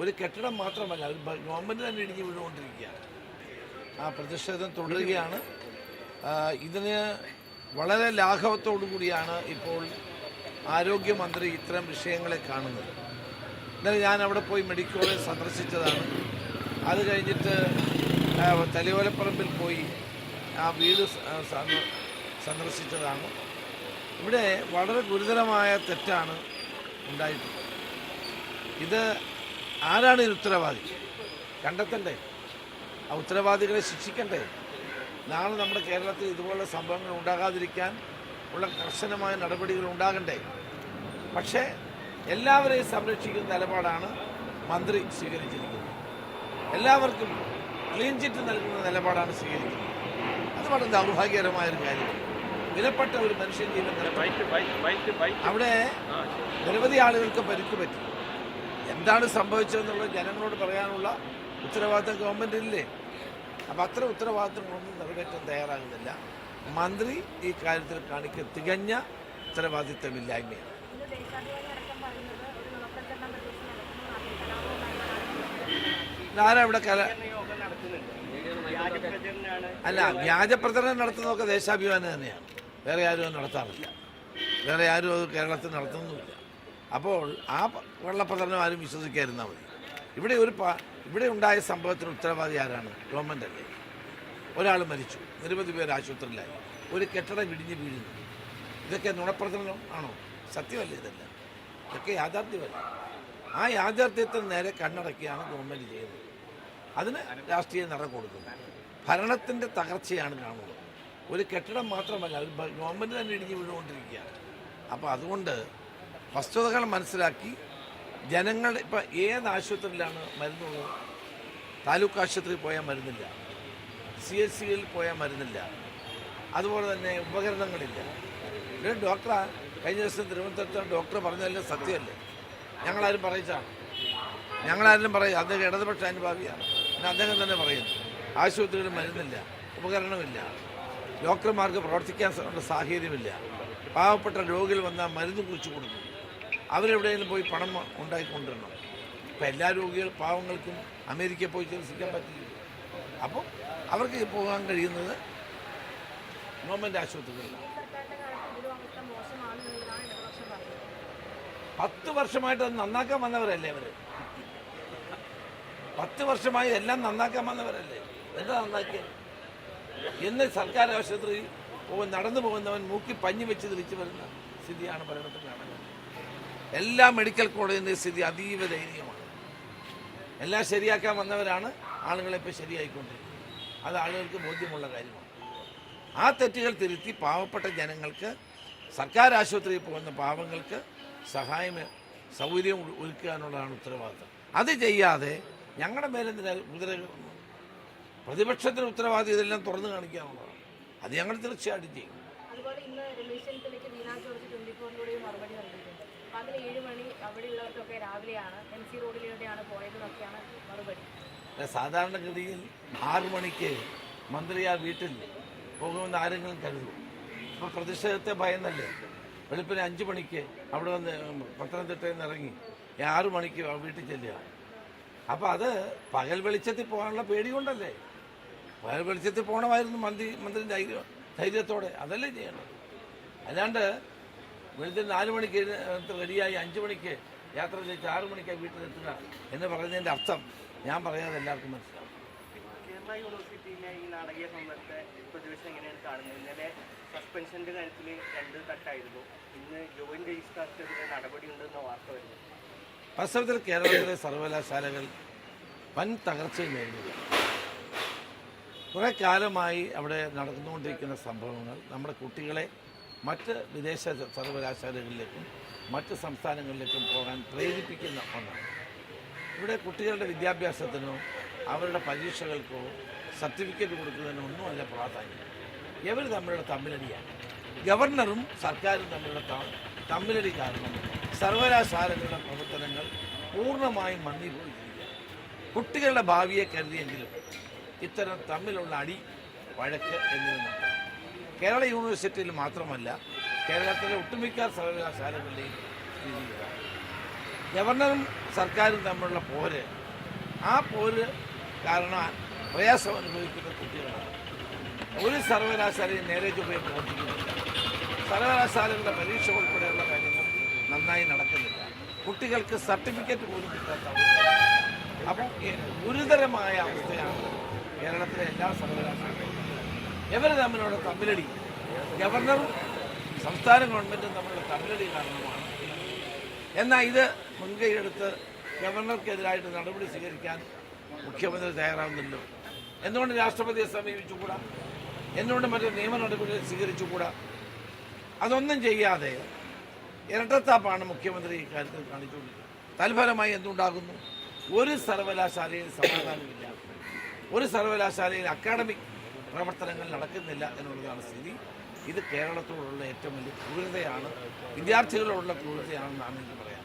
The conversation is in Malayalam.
ഒരു കെട്ടിടം മാത്രമല്ല അത് ഗവൺമെന്റ് തന്നെ ഇടിഞ്ഞു വീണുകൊണ്ടിരിക്കുകയാണ് ആ പ്രതിഷേധം തുടരുകയാണ്. ഇതിന് വളരെ ലാഘവത്തോടു കൂടിയാണ് ഇപ്പോൾ ആരോഗ്യമന്ത്രി ഇത്തരം വിഷയങ്ങളെ കാണുന്നത്. ഇന്നലെ ഞാൻ അവിടെ പോയി മെഡിക്കൽ കോളേജ് സന്ദർശിച്ചതാണ്. അത് കഴിഞ്ഞിട്ട് തലയോലപ്പറമ്പിൽ പോയി ആ വീട് സന്ദർശിച്ചതാണ്. ഇവിടെ വളരെ ഗുരുതരമായ തെറ്റാണ് ഉണ്ടായിട്ടുള്ളത്. ഇത് ആരാണ് ഇതിന് ഉത്തരവാദി? കണ്ടെത്തണ്ടേ. ആ ഉത്തരവാദികളെ ശിക്ഷിക്കണ്ടേ. നാളെ നമ്മുടെ കേരളത്തിൽ ഇതുപോലുള്ള സംഭവങ്ങൾ ഉണ്ടാകാതിരിക്കാൻ ഉള്ള കർശനമായ നടപടികൾ ഉണ്ടാകണ്ടേ. പക്ഷേ എല്ലാവരെയും സംരക്ഷിക്കുന്ന നിലപാടാണ് മന്ത്രി സ്വീകരിച്ചിരിക്കുന്നത്. എല്ലാവർക്കും ക്ലീൻ ചിറ്റ് നൽകുന്ന നിലപാടാണ് സ്വീകരിക്കുന്നത്. അത് വളരെ ദൗർഭാഗ്യകരമായ ഒരു കാര്യമാണ് വിലപ്പെട്ട ഒരു മനുഷ്യൻ ജീവൻ നിലപാട് അവിടെ നിരവധി ആളുകൾക്ക് പരിക്ക് പറ്റി. എന്താണ് സംഭവിച്ചതെന്നുള്ളത് ജനങ്ങളോട് പറയാനുള്ള ഉത്തരവാദിത്തം ഗവൺമെന്റില്ലേ അപ്പം അത്ര ഉത്തരവാദിത്തങ്ങളൊന്നും നിറവേറ്റാൻ തയ്യാറാകുന്നില്ല. മന്ത്രി ഈ കാര്യത്തിൽ കാണിക്ക തികഞ്ഞ ഉത്തരവാദിത്തമില്ലായ്മയാണ്. ഞാനാ ഇവിടെ കല അല്ല വ്യാജപ്രചരണം നടത്തുന്നതൊക്കെ ദേശാഭിമാനം തന്നെയാണ്. വേറെ ആരും അത് നടത്താറില്ല. വേറെ ആരും അത് കേരളത്തിൽ നടത്തുന്നുമില്ല അപ്പോൾ ആ വെള്ളപ്പതനം ആരും വിശ്വസിക്കാതിരുന്നാൽ മതി. ഇവിടെ ഒരു ഇവിടെ ഉണ്ടായ സംഭവത്തിന് ഉത്തരവാദി ആരാണ്? ഗവൺമെന്റ് അല്ലേ? ഒരാൾ മരിച്ചു. നിരവധി പേർ ആശുപത്രിയിലായി. ഒരു കെട്ടിടം ഇടിഞ്ഞ് വീഴുന്നു. ഇതൊക്കെ നുണപ്രചരണം ആണോ? സത്യമല്ല ഇതല്ല? ഇതൊക്കെ യാഥാർത്ഥ്യമല്ല? ആ യാഥാർത്ഥ്യത്തിന് നേരെ കണ്ണടക്കിയാണ് ഗവൺമെന്റ് ചെയ്യുന്നത്. അതിന് രാഷ്ട്രീയ നിറം കൊടുക്കുന്നത് ഭരണത്തിന്റെ തകർച്ചയാണ് കാണുന്നത്. ഒരു കെട്ടിടം മാത്രമല്ല ഗവൺമെന്റ് തന്നെ ഇടിഞ്ഞ് വീണുകൊണ്ടിരിക്കുകയാണ്. അപ്പോൾ അതുകൊണ്ട് വസ്തുതകൾ മനസ്സിലാക്കി ജനങ്ങൾ ഇപ്പം ഏത് ആശുപത്രിയിലാണ് മരുന്നുള്ളത്? താലൂക്ക് ആശുപത്രിയിൽ പോയാൽ മരുന്നില്ല. സി എസ് സിയിൽ പോയാൽ മരുന്നില്ല. അതുപോലെ തന്നെ ഉപകരണങ്ങളില്ല. ഒരു ഡോക്ടറാ കഴിഞ്ഞ ദിവസം തിരുവനന്തപുരത്ത് ഡോക്ടർ പറഞ്ഞതല്ലേ സത്യമല്ലേ? ഞങ്ങളാരും പറയിച്ചാണ്. ഞങ്ങളാരും പറയും അദ്ദേഹം ഇടതുപക്ഷ അനുഭാവിയാണ്. പിന്നെ അദ്ദേഹം തന്നെ പറയുന്നു ആശുപത്രികളിൽ മരുന്നില്ല ഉപകരണമില്ല. ഡോക്ടർമാർക്ക് പ്രവർത്തിക്കാൻ സാഹചര്യമില്ല. പാവപ്പെട്ട രോഗികൾ വന്നാൽ മരുന്ന് കുറിച്ച് കൊടുക്കും. അവരെവിടെയെങ്കിലും പോയി പണം ഉണ്ടാക്കിക്കൊണ്ടിരണം ഇപ്പം എല്ലാ രോഗികൾ പാവങ്ങൾക്കും അമേരിക്കയിൽ പോയി ചികിത്സിക്കാൻ പറ്റില്ല അപ്പോൾ അവർക്ക് പോകാൻ കഴിയുന്നത് ഗവൺമെന്റ് ആശുപത്രികളിലാണ്. പത്ത് വർഷമായിട്ട് അത് നന്നാക്കാൻ വന്നവരല്ലേ അവർ പത്ത് വർഷമായി എല്ലാം നന്നാക്കാൻ വന്നവരല്ലേ? എന്താ നന്നാക്കിയത് എന്ന് സർക്കാർ ആശുപത്രി നടന്നു പോകുന്നവൻ മൂക്കി പഞ്ഞി വെച്ച് തിരിച്ചു വരുന്ന സ്ഥിതിയാണ് ഭരണത്തിൽ കാണുന്നത്. എല്ലാ മെഡിക്കൽ കോളേജിന്റെ സ്ഥിതി അതീവ ദയനീയമാണ്. എല്ലാം ശരിയാക്കാൻ വന്നവരാണ് ആളുകളെ ഇപ്പോൾ ശരിയായിക്കൊണ്ടിരിക്കുന്നത്. അത് ആളുകൾക്ക് ബോധ്യമുള്ള കാര്യമാണ്. ആ തെറ്റുകൾ തിരുത്തി പാവപ്പെട്ട ജനങ്ങൾക്ക് സർക്കാർ ആശുപത്രിയിൽ പോകുന്ന പാവങ്ങൾക്ക് സഹായം സൗകര്യം ഒരുക്കുക എന്നുള്ളതാണ് ഉത്തരവാദിത്തം. അത് ചെയ്യാതെ ഞങ്ങളുടെ മേലെന്തിനാ കുതിര? പ്രതിപക്ഷത്തിന് ഉത്തരവാദി ഇതെല്ലാം തുറന്നു കാണിക്കാനുള്ളതാണ്. അത് ഞങ്ങൾ തീർച്ചയായിട്ടും ചെയ്യും. പകൽ ഏഴ് മണി അവിടെയുള്ളവർക്കൊക്കെ രാവിലെയാണ് എം സി റോഡിലൂടെയാണ് പോയതെന്നൊക്കെയാണ് മറുപടി. സാധാരണഗതിയിൽ ആറു മണിക്ക് മന്ത്രി ആ വീട്ടിൽ പോകുമെന്ന് ആരെങ്കിലും കരുതും. അപ്പോൾ പ്രതിഷേധത്തെ ഭയന്നല്ലേ? വെളുപ്പിന് അഞ്ച് മണിക്ക് അവിടെ വന്ന് പത്തനംതിട്ടയിൽ നിന്ന് ഇറങ്ങി ആറു മണിക്ക് വീട്ടിൽ ചെല്ലുക. അപ്പോൾ അത് പകൽ വെളിച്ചത്തിൽ പോകാനുള്ള പേടി കൊണ്ടല്ലേ? പകൽ വെളിച്ചത്തിൽ പോകണമായിരുന്നു മന്ത്രി മന്ത്രി ധൈര്യ ധൈര്യത്തോടെ അതല്ലേ ചെയ്യണം അല്ലാണ്ട് വെളുപ്പിന് നാല് മണിക്ക് റെഡിയായി അഞ്ച് മണിക്ക് യാത്ര ചെയ്ത് ആറു മണിക്ക് വീട്ടിലെത്തുക എന്ന് പറയുന്നതിന്റെ അർത്ഥം ഞാൻ പറയാതെ എല്ലാവർക്കും മനസ്സിലാവും. കേരള യൂണിവേഴ്സിറ്റിയിലെ ഈ നാടകീയ സംഭവത്തെ പ്രതിപക്ഷം എങ്ങനെയാണ് കാണുന്നത്? ഇന്നലെ സസ്പെൻഷന്റെ കാര്യത്തിൽ രണ്ട് തട്ടായിരുന്നു ഇന്ന് ജോയിന്റ് രജിസ്ട്രാർക്കെതിരെ നടപടിയുണ്ടെന്ന വാർത്ത വരുന്നു. വാസ്തവത്തിൽ കേരളത്തിലെ സർവകലാശാലകൾ വൻ തകർച്ചയും നേരിടുക കുറേ കാലമായി അവിടെ നടന്നുകൊണ്ടിരിക്കുന്ന സംഭവങ്ങൾ നമ്മുടെ കുട്ടികളെ മറ്റ് വിദേശ സർവകലാശാലകളിലേക്കും മറ്റ് സംസ്ഥാനങ്ങളിലേക്കും പോകാൻ പ്രേരിപ്പിക്കുന്ന ഒന്നാണ്. ഇവിടെ കുട്ടികളുടെ വിദ്യാഭ്യാസത്തിനോ അവരുടെ പരീക്ഷകൾക്കോ സർട്ടിഫിക്കറ്റ് കൊടുക്കുന്നതിനോ ഒന്നുമല്ല പ്രാധാന്യം. ഇവർ തമ്മിലുള്ള തമ്മിലടിയാണ്. ഗവർണറും സർക്കാരും തമ്മിലുള്ള തമ്മിലടി കാരണം സർവകലാശാലകളുടെ പ്രവർത്തനങ്ങൾ പൂർണമായും മണ്ണിപ്പോയിരിക്കുക കുട്ടികളുടെ ഭാവിയെ കരുതിയെങ്കിലും ഇത്തരം തമ്മിലുള്ള അടി വഴക്ക് എന്നിവ കേരള യൂണിവേഴ്സിറ്റിയിൽ മാത്രമല്ല കേരളത്തിലെ ഒട്ടുമിക്ക സർവകലാശാലകളുടെയും സ്ഥിതി ഗവർണറും സർക്കാരും തമ്മിലുള്ള പോര് ആ പോര് കാരണം പ്രയാസം അനുഭവിക്കുന്ന കുട്ടികളാണ്. ഒരു സർവകലാശാലയും നേരെ ചൊവ്വയെ പ്രവർത്തിക്കുന്നില്ല. സർവകലാശാലകളുടെ പരീക്ഷ ഉൾപ്പെടെയുള്ള കാര്യങ്ങൾ നന്നായി നടക്കുന്നില്ല. കുട്ടികൾക്ക് സർട്ടിഫിക്കറ്റ് പോലും കിട്ടാത്ത അവസ്ഥ അപ്പം ഗുരുതരമായ അവസ്ഥയാണ് കേരളത്തിലെ എല്ലാ സർവകലാശാലകളും. ഇവർ തമ്മിലുള്ള തമ്മിലടി. ഗവർണറും സംസ്ഥാന ഗവൺമെന്റും തമ്മിലുള്ള തമ്മിലടി കാരണമാണ്. എന്നാൽ ഇത് മുൻകൈയെടുത്ത് ഗവർണർക്കെതിരായിട്ട് നടപടി സ്വീകരിക്കാൻ മുഖ്യമന്ത്രി തയ്യാറാവുന്നില്ലോ എന്തുകൊണ്ട് രാഷ്ട്രപതിയെ സമീപിച്ചുകൂടാ? എന്തുകൊണ്ട് മറ്റു നിയമ നടപടികൾ സ്വീകരിച്ചുകൂടാ? അതൊന്നും ചെയ്യാതെ ഇരട്ടത്താപ്പാണ് മുഖ്യമന്ത്രി ഇക്കാര്യത്തിൽ കാണിച്ചുകൊണ്ടിരിക്കുന്നത്. തൽഫലമായി എന്തുണ്ടാകുന്നു? ഒരു സർവകലാശാലയിൽ സമാധാനമില്ല. ഒരു സർവകലാശാലയിൽ അക്കാഡമിക് പ്രവർത്തനങ്ങൾ നടക്കുന്നില്ല എന്നുള്ളതാണ് സ്ഥിതി. ഇത് കേരളത്തോടുള്ള ഏറ്റവും വലിയ ക്രൂരതയാണ്. വിദ്യാർത്ഥികളോടുള്ള ക്രൂരതയാണെന്നാണ് എനിക്ക് പറയാൻ